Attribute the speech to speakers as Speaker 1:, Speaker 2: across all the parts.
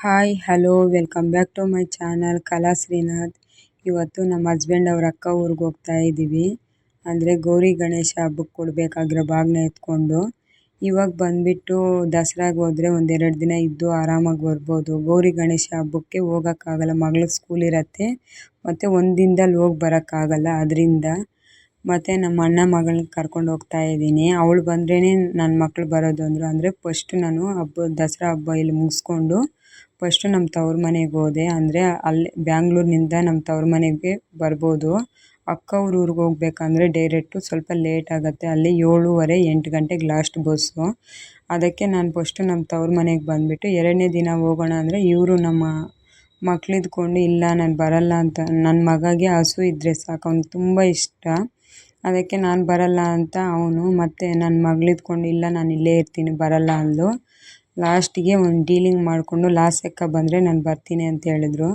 Speaker 1: Hi hello welcome back to my channel Kala Srinath ಇವತ್ತು ನಮ್ಮ husband ಅವ್ರ ಅಕ್ಕ ಊರಿಗೆ ಹೋಗ್ತಾ ಇದ್ದೀವಿ ಅಂದರೆ ಗೌರಿ ಗಣೇಶ ಹಬ್ಬಕ್ಕೆ ಕೊಡಬೇಕಾಗಿರೋ ಬಾಗಿನ ಎತ್ಕೊಂಡು. ಇವಾಗ ಬಂದುಬಿಟ್ಟು ದಸರಾಗೆ ಹೋದರೆ ಒಂದೆರಡು ದಿನ ಇದ್ದು ಆರಾಮಾಗಿ ಬರ್ಬೋದು. ಗೌರಿ ಗಣೇಶ ಹಬ್ಬಕ್ಕೆ ಹೋಗೋಕ್ಕಾಗಲ್ಲ. ಮಗಳಿಗೆ ಸ್ಕೂಲ್ ಇರುತ್ತೆ. ಮತ್ತು ಒಂದು ದಿನದಲ್ಲಿ ಹೋಗಿ ಬರೋಕ್ಕಾಗಲ್ಲ. ಅದರಿಂದ ಮತ್ತು ನಮ್ಮ ಅಣ್ಣ ಮಗಳನ್ನ ಕರ್ಕೊಂಡು ಹೋಗ್ತಾ ಇದ್ದೀನಿ. ಅವಳು ಬಂದ್ರೇ ನನ್ನ ಮಕ್ಳು ಬರೋದು ಅಂದರು. ಅಂದರೆ ಫಸ್ಟ್ ನಾನು ಹಬ್ಬ, ದಸರಾ ಹಬ್ಬ ಇಲ್ಲಿ ಮುಗಿಸ್ಕೊಂಡು ಫಸ್ಟ್ ನಮ್ಮ ತವ್ರ ಮನೆಗೆ ಹೋದೆ. ಅಂದರೆ ಅಲ್ಲಿ ಬ್ಯಾಂಗ್ಳೂರಿನಿಂದ ನಮ್ಮ ತವ್ರ ಮನೆಗೆ ಬರ್ಬೋದು. ಅಕ್ಕ ಅವ್ರ ಊರಿಗೆ ಹೋಗ್ಬೇಕಂದ್ರೆ ಡೈರೆಕ್ಟು ಸ್ವಲ್ಪ ಲೇಟ್ ಆಗುತ್ತೆ. ಅಲ್ಲಿ ಏಳುವರೆ, ಎಂಟು ಗಂಟೆಗೆ ಲಾಸ್ಟ್ ಬಸ್ಸು ಅದಕ್ಕೆ ನಾನು ಫಸ್ಟು ನಮ್ಮ ತವ್ರ ಮನೆಗೆ ಬಂದುಬಿಟ್ಟು ಎರಡನೇ ದಿನ ಹೋಗೋಣ ಅಂದರೆ ಇವರು ನಮ್ಮ ಮಕ್ಳಿದ್ಕೊಂಡು ಇಲ್ಲ, ನಾನು ಬರಲ್ಲ ಅಂತ ನನ್ನ ಮಗಗೆ ಹಸು ಇದ್ದರೆ ಸಾಕು. ಅವ್ನಿಗೆ ತುಂಬ ಇಷ್ಟ. ಅದಕ್ಕೆ ನಾನು ಬರಲ್ಲ ಅಂತ ಅವನು ಮತ್ತು ನನ್ನ ಮಗಳಿದ್ಕೊಂಡು, ಇಲ್ಲ, ನಾನು ಇಲ್ಲೇ ಇರ್ತೀನಿ, ಬರಲ್ಲ ಅಂದಳು ಲಾಸ್ಟಿಗೆ ಒಂದು ಡೀಲಿಂಗ್ ಮಾಡಿಕೊಂಡು ಲಾಸ್ಟ್ ಲೆಕ್ಕ ಬಂದರೆ ನಾನು ಬರ್ತೀನಿ ಅಂತ ಹೇಳಿದ್ರು.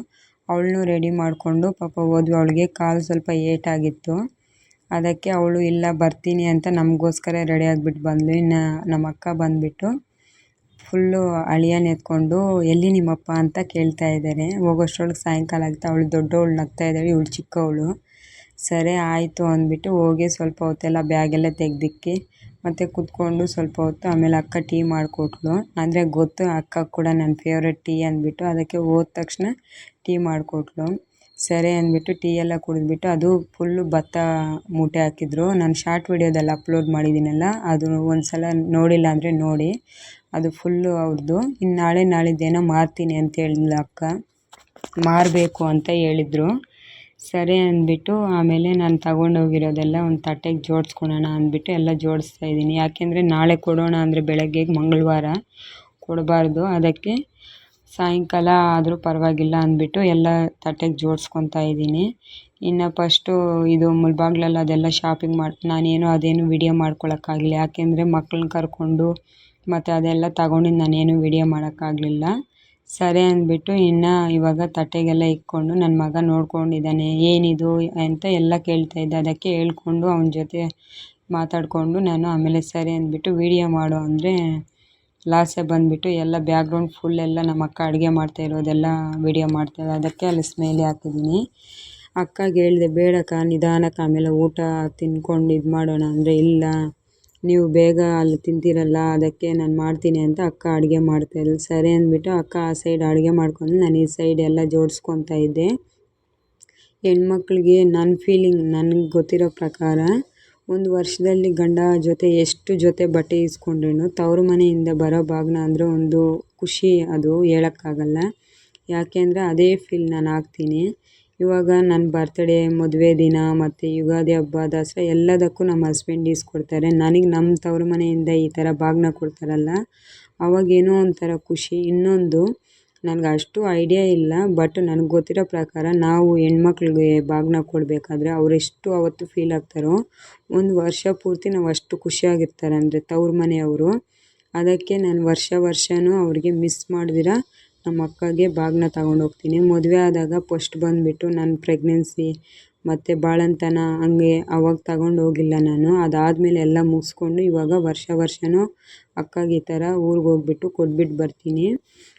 Speaker 1: ಅವಳನ್ನು ರೆಡಿ ಮಾಡಿಕೊಂಡು ಪಾಪ ಹೋದ್ವಿ ಅವಳಿಗೆ ಕಾಲು ಸ್ವಲ್ಪ ಏಟಾಗಿತ್ತು. ಅದಕ್ಕೆ ಅವಳು, ಇಲ್ಲ, ಬರ್ತೀನಿ ಅಂತ ನಮಗೋಸ್ಕರ ರೆಡಿ ಆಗಿಬಿಟ್ಟು ಬಂದಳು ಇನ್ನು ನಮ್ಮ ಅಕ್ಕ ಬಂದುಬಿಟ್ಟು ಫುಲ್ಲು ಅಳಿಯನ್ ಎತ್ಕೊಂಡು ಎಲ್ಲಿ ನಿಮ್ಮಪ್ಪ? ಅಂತ ಕೇಳ್ತಾ ಇದ್ದಾರೆ ಹೋಗೋಷ್ಟ್ರೊಳಗೆ ಸಾಯಂಕಾಲ ಆಗುತ್ತೆ ಅವಳು ದೊಡ್ಡವಳು ನಗ್ತಾ ಇದ್ದಾಳೆ ಇವಳು ಚಿಕ್ಕವಳು. ಸರಿ ಆಯಿತು ಅಂದ್ಬಿಟ್ಟು ಹೋಗಿ ಸ್ವಲ್ಪ ಹೊತ್ತೆಲ್ಲ ಬ್ಯಾಗೆಲ್ಲ ತೆಗ್ದಿಕ್ಕಿ ಮತ್ತು ಕುತ್ಕೊಂಡು ಸ್ವಲ್ಪ ಹೊತ್ತು ಆಮೇಲೆ ಅಕ್ಕ ಟೀ ಮಾಡಿಕೊಟ್ಲು ಅಂದರೆ ಗೊತ್ತು ಅಕ್ಕ ಕೂಡ ನನ್ನ ಫೇವ್ರೆಟ್ ಟೀ ಅಂದ್ಬಿಟ್ಟು ಅದಕ್ಕೆ ಹೋದ ತಕ್ಷಣ ಟೀ ಮಾಡಿಕೊಟ್ಲು ಸರಿ ಅಂದ್ಬಿಟ್ಟು ಟೀ ಎಲ್ಲ ಕುಡಿದ್ಬಿಟ್ಟು ಅದು ಫುಲ್ಲು ಭತ್ತ ಮೂಟೆ ಹಾಕಿದ್ರು. ನಾನು ಶಾರ್ಟ್ ವಿಡಿಯೋದಲ್ಲಿ ಅಪ್ಲೋಡ್ ಮಾಡಿದ್ದೀನಲ್ಲ, ಅದು ಒಂದು ಸಲ ನೋಡಿಲ್ಲ ಅಂದರೆ ನೋಡಿ. ಅದು ಫುಲ್ಲು ಅವ್ರದ್ದು ಇನ್ನು ನಾಳೆ ನಾಳಿದ್ದೇನೋ ಮಾರ್ತೀನಿ ಅಂತ ಹೇಳಿದ್ಲು ಅಕ್ಕ. ಮಾರಬೇಕು ಅಂತ ಹೇಳಿದ್ರು. ಸರಿ ಅಂದ್ಬಿಟ್ಟು ಆಮೇಲೆ ನಾನು ತಗೊಂಡೋಗಿರೋದೆಲ್ಲ ಒಂದು ತಟ್ಟೆಗೆ ಜೋಡಿಸ್ಕೊಳೋಣ ಅಂದ್ಬಿಟ್ಟು ಎಲ್ಲ ಜೋಡಿಸ್ತಾ ಇದ್ದೀನಿ. ಯಾಕೆಂದರೆ ನಾಳೆ ಕೊಡೋಣ ಅಂದರೆ ಬೆಳಗ್ಗೆ ಮಂಗಳವಾರ ಕೊಡಬಾರ್ದು. ಅದಕ್ಕೆ ಸಾಯಂಕಾಲ ಆದರೂ ಪರವಾಗಿಲ್ಲ ಅಂದ್ಬಿಟ್ಟು ಎಲ್ಲ ತಟ್ಟೆಗೆ ಜೋಡಿಸ್ಕೊತಾ ಇದ್ದೀನಿ. ಇನ್ನು ಫಸ್ಟು ಇದು ಮುಳ್ಬಾಗ್ಲಲ್ಲಿ ಅದೆಲ್ಲ ಶಾಪಿಂಗ್ ಮಾಡಿ, ನಾನೇನು ಅದೇನು ವಿಡಿಯೋ ಮಾಡ್ಕೊಳ್ಳೋಕ್ಕಾಗಲಿಲ್ಲ ಯಾಕೆಂದರೆ ಮಕ್ಳನ್ನ ಕರ್ಕೊಂಡು ಮತ್ತು ಅದೆಲ್ಲ ತಗೊಂಡಿದ್ದು ನಾನೇನು ವಿಡಿಯೋ ಮಾಡೋಕ್ಕಾಗಲಿಲ್ಲ. ಸರಿ ಅಂದ್ಬಿಟ್ಟು ಇನ್ನು ಇವಾಗ ತಟ್ಟೆಗೆಲ್ಲ ಇಕ್ಕೊಂಡು ನನ್ನ ಮಗ ನೋಡ್ಕೊಂಡಿದ್ದಾನೆ, ಏನಿದು ಅಂತ ಎಲ್ಲ ಕೇಳ್ತಾ ಇದ್ದ. ಅದಕ್ಕೆ ಹೇಳ್ಕೊಂಡು ಅವನ ಜೊತೆ ಮಾತಾಡಿಕೊಂಡು ನಾನು ಆಮೇಲೆ ಸರಿ ಅಂದ್ಬಿಟ್ಟು ವೀಡಿಯೋ ಮಾಡು ಅಂದರೆ ಲಾಸ್ಟೇ ಬಂದುಬಿಟ್ಟು ಎಲ್ಲ ಬ್ಯಾಕ್ಗ್ರೌಂಡ್ ಫುಲ್ ಎಲ್ಲ ನಮ್ಮ ಅಕ್ಕ ಅಡುಗೆ ಮಾಡ್ತಾ ಇರೋದೆಲ್ಲ ವೀಡಿಯೋ ಮಾಡ್ತಾಯಿದ್ದೆ ಅದಕ್ಕೆ ಅಲ್ಲಿ ಸ್ಮೇಲಿ ಹಾಕಿದ್ದೀನಿ. ಅಕ್ಕಗೆ ಹೇಳಿದೆ, ಬೇಡಕ್ಕ, ನಿಧಾನಕ್ಕೆ ಆಮೇಲೆ ಊಟ ತಿಂದ್ಕೊಂಡು ಇದು ಮಾಡೋಣ. ಅಂದರೆ ಇಲ್ಲ ನೀವು ಬೇಗ ಅಲ್ಲಿ ತಿಂತೀರಲ್ಲ, ಅದಕ್ಕೆ ನಾನು ಮಾಡ್ತೀನಿ ಅಂತ ಅಕ್ಕ ಅಡುಗೆ ಮಾಡ್ತಾಯಿದ್ಲು ಸರಿ ಅಂದ್ಬಿಟ್ಟು ಅಕ್ಕ ಆ ಸೈಡ್ ಅಡುಗೆ ಮಾಡ್ಕೊಂಡು ನಾನು ಈ ಸೈಡ್ ಎಲ್ಲ ಜೋಡಿಸ್ಕೊತಾ ಇದ್ದೆ. ಹೆಣ್ಮಕ್ಳಿಗೆ ನನ್ನ ಫೀಲಿಂಗ್ ನನಗೆ ಗೊತ್ತಿರೋ ಪ್ರಕಾರ ಒಂದು ವರ್ಷದಲ್ಲಿ ಗಂಡ ಜೊತೆ ಎಷ್ಟು ಜೊತೆ ಬಟ್ಟೆ ಇಸ್ಕೊಂಡ್ರೂ ತವರು ಮನೆಯಿಂದ ಬರೋ ಭಾಗನ ಅಂದರೆ ಒಂದು ಖುಷಿ, ಅದು ಹೇಳೋಕ್ಕಾಗಲ್ಲ. ಯಾಕೆ ಅಂದರೆ ಅದೇ ಫೀಲ್ ನಾನು ಆಗ್ತೀನಿ. ಇವಾಗ ನನ್ನ ಬರ್ತಡೇ ಮದುವೆ ದಿನ ಮತ್ತು ಯುಗಾದಿ ಹಬ್ಬ, ದಸರಾ ಎಲ್ಲದಕ್ಕೂ ನಮ್ಮ ಹಸ್ಬೆಂಡ್ ಈಸ್ಕೊಡ್ತಾರೆ ನನಗೆ ನಮ್ಮ ತವರು ಮನೆಯಿಂದ ಈ ಥರ ಬಾಗಿನ ಕೊಡ್ತಾರಲ್ಲ ಅವಾಗೇನೋ ಒಂಥರ ಖುಷಿ. ಇನ್ನೊಂದು, ನನಗೆ ಅಷ್ಟು ಐಡಿಯಾ ಇಲ್ಲ ಬಟ್ ನನಗೆ ಗೊತ್ತಿರೋ ಪ್ರಕಾರ ನಾವು ಹೆಣ್ಮಕ್ಳಿಗೆ ಬಾಗಿನ ಕೊಡಬೇಕಾದ್ರೆ ಅವರೆಷ್ಟು ಅವತ್ತು ಫೀಲ್ ಆಗ್ತಾರೋ, ಒಂದು ವರ್ಷ ಪೂರ್ತಿ ನಾವು ಅಷ್ಟು ಖುಷಿಯಾಗಿರ್ತಾರೆ ಅಂದರೆ ತವ್ರ ಮನೆಯವರು. ಅದಕ್ಕೆ ನಾನು ವರ್ಷ ವರ್ಷವೂ ಅವ್ರಿಗೆ ಮಿಸ್ ಮಾಡ್ದಿರ ನಮ್ಮ ಅಕ್ಕಗೆ ಬಾಗಿನ ಹೋಗ್ತೀನಿ. ಮದುವೆ ಆದಾಗ ಫಸ್ಟ್ ಬಂದುಬಿಟ್ಟು ನನ್ನ ಪ್ರೆಗ್ನೆನ್ಸಿ ಮತ್ತು ಬಾಳಂತನ ಹಂಗೆ ಅವಾಗ ತಗೊಂಡು ಹೋಗಿಲ್ಲ ನಾನು. ಅದಾದಮೇಲೆ ಎಲ್ಲ ಮುಗಿಸ್ಕೊಂಡು ಇವಾಗ ವರ್ಷ ವರ್ಷವೂ ಅಕ್ಕಗೆ ಈ ಥರ ಊರಿಗೆ ಹೋಗ್ಬಿಟ್ಟು ಕೊಟ್ಬಿಟ್ಟು ಬರ್ತೀನಿ.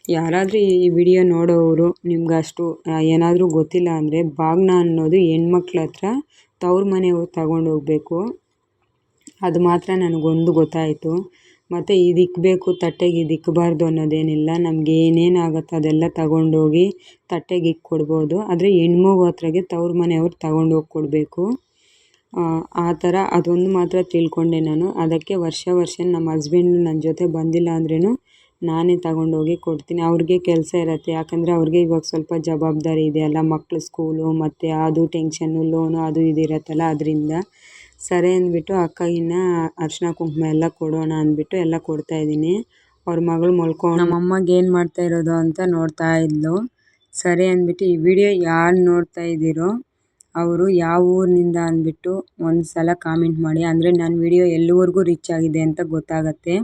Speaker 1: ಯಾರಾದರೂ ಈ ವಿಡಿಯೋ ನೋಡೋವರು ನಿಮ್ಗೆ ಅಷ್ಟು ಏನಾದರೂ ಗೊತ್ತಿಲ್ಲ ಅಂದರೆ ಬಾಗ್ನ ಅನ್ನೋದು ಹೆಣ್ಮಕ್ಳ ಹತ್ರ ತವ್ರ ಮನೆಗೆ ತಗೊಂಡು ಹೋಗಬೇಕು. ಅದು ಮಾತ್ರ ನನಗೊಂದು ಗೊತ್ತಾಯಿತು. ಮತ್ತು ಇದು ಇಕ್ಬೇಕು ತಟ್ಟೆಗೆ ಇದು ಇಕ್ಕಬಾರ್ದು ಅನ್ನೋದೇನಿಲ್ಲ. ನಮ್ಗೆ ಏನೇನು ಆಗುತ್ತೋ ಅದೆಲ್ಲ ತಗೊಂಡೋಗಿ ತಟ್ಟೆಗೆ ಇಕ್ಕಿ ಕೊಡ್ಬೋದು. ಆದರೆ ಹೆಣ್ಮಗು ಹತ್ರಗೆ ತವ್ರ ಮನೆಯವ್ರು ತಗೊಂಡೋಗಿ ಕೊಡಬೇಕು. ಆ ಥರ ಅದೊಂದು ಮಾತ್ರ ತಿಳ್ಕೊಂಡೆ ನಾನು. ಅದಕ್ಕೆ ವರ್ಷ ವರ್ಷ ನಮ್ಮ ಹಸ್ಬೆಂಡ್ ನನ್ನ ಜೊತೆ ಬಂದಿಲ್ಲ ಅಂದ್ರೂ ನಾನೇ ತಗೊಂಡೋಗಿ ಕೊಡ್ತೀನಿ. ಅವ್ರಿಗೆ ಕೆಲಸ ಇರುತ್ತೆ. ಯಾಕಂದರೆ ಅವ್ರಿಗೆ ಇವಾಗ ಸ್ವಲ್ಪ ಜವಾಬ್ದಾರಿ ಇದೆಯಲ್ಲ ಮಕ್ಳು ಸ್ಕೂಲು ಮತ್ತು ಅದು ಟೆನ್ಷನ್ನು ಲೋನು ಅದು ಇದು ಇರುತ್ತಲ್ಲ. ಅದರಿಂದ ಸರಿ ಅಂದ್ಬಿಟ್ಟು ಅಕ್ಕಗಿನ್ನ ಅರಿಶಿನ ಕುಂಕುಮ ಎಲ್ಲ ಕೊಡೋಣ ಅಂದ್ಬಿಟ್ಟು ಎಲ್ಲ ಕೊಡ್ತಾ ಇದ್ದೀನಿ. ಅವ್ರ ಮಗಳು ಮಲ್ಕೊಂಡು ನಮ್ಮಮ್ಮಗೆ ಏನು ಮಾಡ್ತಾ ಇರೋದು ಅಂತ ನೋಡ್ತಾ ಇದ್ಲು. ಸರಿ ಅಂದ್ಬಿಟ್ಟು ಈ ವಿಡಿಯೋ ಯಾರು ನೋಡ್ತಾ ಇದ್ದೀರೋ ಅವರು ಯಾವ ಊರಿನಿಂದ ಅಂದ್ಬಿಟ್ಟು ಒಂದು ಸಲ ಕಾಮೆಂಟ್ ಮಾಡಿ. ಅಂದರೆ ನನ್ನ ವಿಡಿಯೋ ಎಲ್ಲಿವರೆಗೂ ರೀಚ್ ಆಗಿದೆ ಅಂತ ಗೊತ್ತಾಗುತ್ತೆ.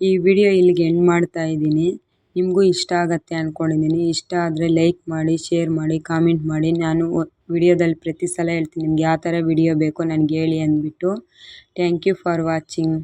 Speaker 1: ಈ ವಿಡಿಯೋ ಇಲ್ಲಿಗೆ ಎಂಡ್ ಮಾಡ್ತಾ ಇದ್ದೀನಿ. ನಿಮಗೂ ಇಷ್ಟ ಆಗುತ್ತೆ ಅಂದ್ಕೊಂಡಿದ್ದೀನಿ ಇಷ್ಟ ಆದರೆ ಲೈಕ್ ಮಾಡಿ, ಶೇರ್ ಮಾಡಿ, ಕಾಮೆಂಟ್ ಮಾಡಿ. ನಾನು ವಿಡಿಯೋದಲ್ಲಿ ಪ್ರತಿ ಸಲ ಹೇಳ್ತೀನಿ, ನಿಮ್ಗೆ ಯಾವ ಥರ ವಿಡಿಯೋ ಬೇಕೋ ನನಗೆ ಹೇಳಿ ಅಂದ್ಬಿಟ್ಟು. Thank you for watching